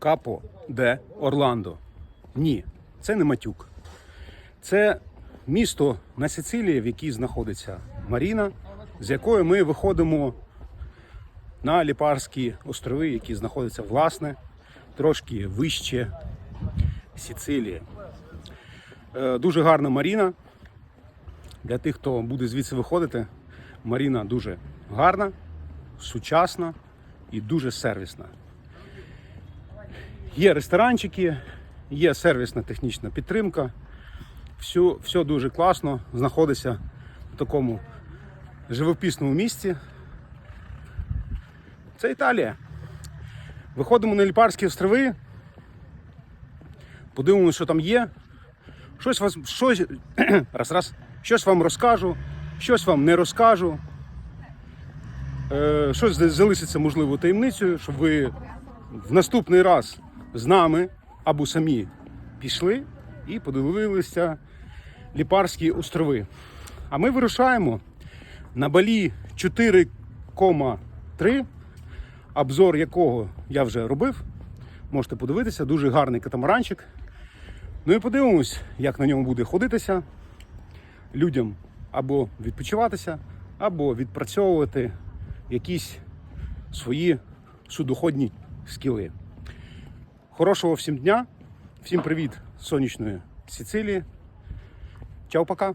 Капо де Орландо. Ні, це не матюк. Це місто на Сицилії, в якій знаходиться Маріна, з якої ми виходимо на Ліпарські острови, які знаходяться власне трошки вище Сицилії. Е, Дуже гарна Маріна. Для тих, хто буде звідси виходити, Маріна дуже гарна, сучасна і дуже сервісна. Є ресторанчики, є сервісна технічна підтримка. Все, все дуже класно. Знаходиться в такому живописному місці. Це Італія. Виходимо на Ліпарські острови. Подивимося, що там є. Щось вас щось, раз, раз, щось вам розкажу, щось вам не розкажу. Е, щось залишиться, можливо, таємницею, щоб ви в наступний раз з нами або самі пішли і подивилися Ліпарські острови. А ми вирушаємо на балі 4,3, обзор якого я вже робив. Можете подивитися, дуже гарний катамаранчик. Ну і подивимось, як на ньому буде ходитися людям або відпочиватися, або відпрацьовувати якісь свої судоходні скіли. Хорошого всім дня, всім привіт з сонячної Сицилії. Чао, пока!